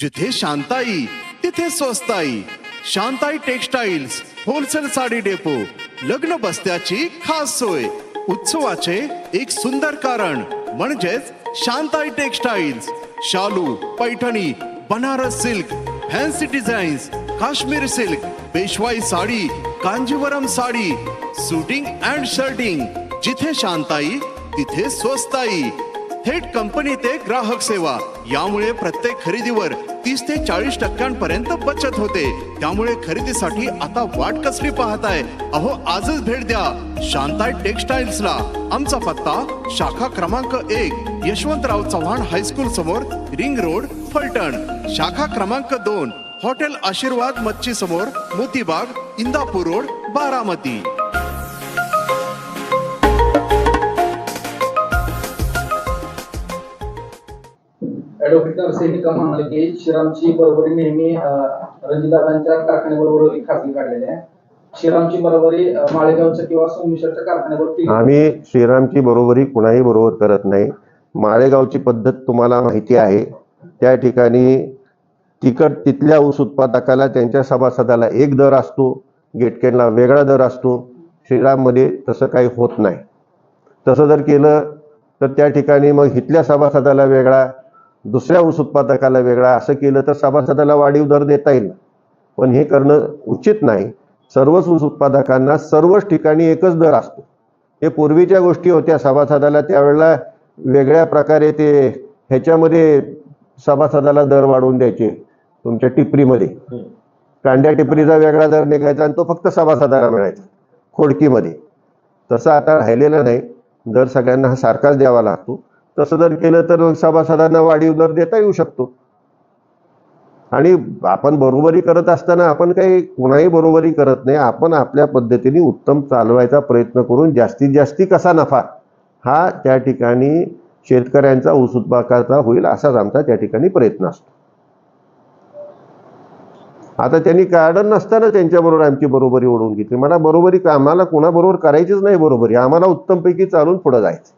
जिथे शांताई तिथे स्वस्ताई. Shantai textiles wholesale sari depot लग्न बस्त्याची खास सोय. उत्सवाचे एक सुंदर कारण म्हणजेच शांताई टेक्सटाईल्स शालू Paithani Banaras silk fancy designs Kashmir silk Peshwai sari Kanjeevaram sari suiting and shirting. जिथे शांताई तिथे स्वस्ताई. थेट कंपनी ते ग्राहक सेवा. यामुळे प्रत्येक खरेदीवर तीस ते चाळीस टक्क्यांपर्यंत बचत होते. त्यामुळे खरेदीसाठी आता वाट कसली पाहताय? अहो आजच भेट द्या. शांताय टेक्सटाईल्सला. आमचा पत्ता शाखा क्रमांक एक यशवंतराव चव्हाण हायस्कूल समोर रिंग रोड फलटण. शाखा क्रमांक दोन हॉटेल आशीर्वाद मच्छी समोर मोतीबाग इंदापूर रोड बारामती. ऍडव्होकेट नरसिंह निकम म्हणाले की श्रीरामची बरोबरी नेहमी अं, रणजितदादांच्या कारखान्याबरोबर खासगी काढलेली आहे. श्रीरामची बरोबरी माळेगावच्या किंवा सोमेश्वरच्या कारखान्यावरती आम्ही श्रीरामची बरोबरी कुणाही बरोबर करत नाही. माळेगावची पद्धत तुम्हाला माहिती आहे. त्या ठिकाणी तिकट तिथल्या ऊस उत्पादकाला त्यांच्या सभासदाला एक दर असतो गेटकेनला वेगळा दर असतो. श्रीराममध्ये तसं काही होत नाही. तसं जर केलं तर त्या ठिकाणी मग इथल्या सभासदाला वेगळा दुसऱ्या ऊस उत्पादकाला वेगळा असं केलं तर सभासदाला वाढीव दर देता येईल. पण हे करणं उचित नाही. सर्वच ऊस उत्पादकांना सर्वच ठिकाणी एकच दर असतो. हे पूर्वीच्या गोष्टी होत्या. सभासदाला त्यावेळेला वेगळ्या प्रकारे ते ह्याच्यामध्ये सभासदाला दर वाढवून द्यायचे तुमच्या टिपरीमध्ये. कांड्या टिपरीचा वेगळा दर निघायचा आणि तो फक्त सभासदाला मिळायचा खोडकीमध्ये. तसं आता राहिलेलं नाही. दर सगळ्यांना हा सारखाच द्यावा लागतो. तसं जर केलं तर सभासदांना वाढीव दर देता येऊ शकतो. आणि आपण बरोबरी करत असताना आपण काही कुणाही बरोबरी करत नाही. आपण आपल्या पद्धतीने उत्तम चालवायचा प्रयत्न करून जास्तीत जास्ती कसा नफा हा त्या ठिकाणी शेतकऱ्यांचा ऊस उत्पादकाचा होईल असाच आमचा त्या ठिकाणी प्रयत्न असतो. आता त्यांनी गार्डन नसताना त्यांच्याबरोबर आमची बरोबरी ओढवून घेतली. मला बरोबरी आम्हाला कुणाबरोबर करायचीच नाही बरोबरी. आम्हाला उत्तमपैकी चालून पुढे जायचं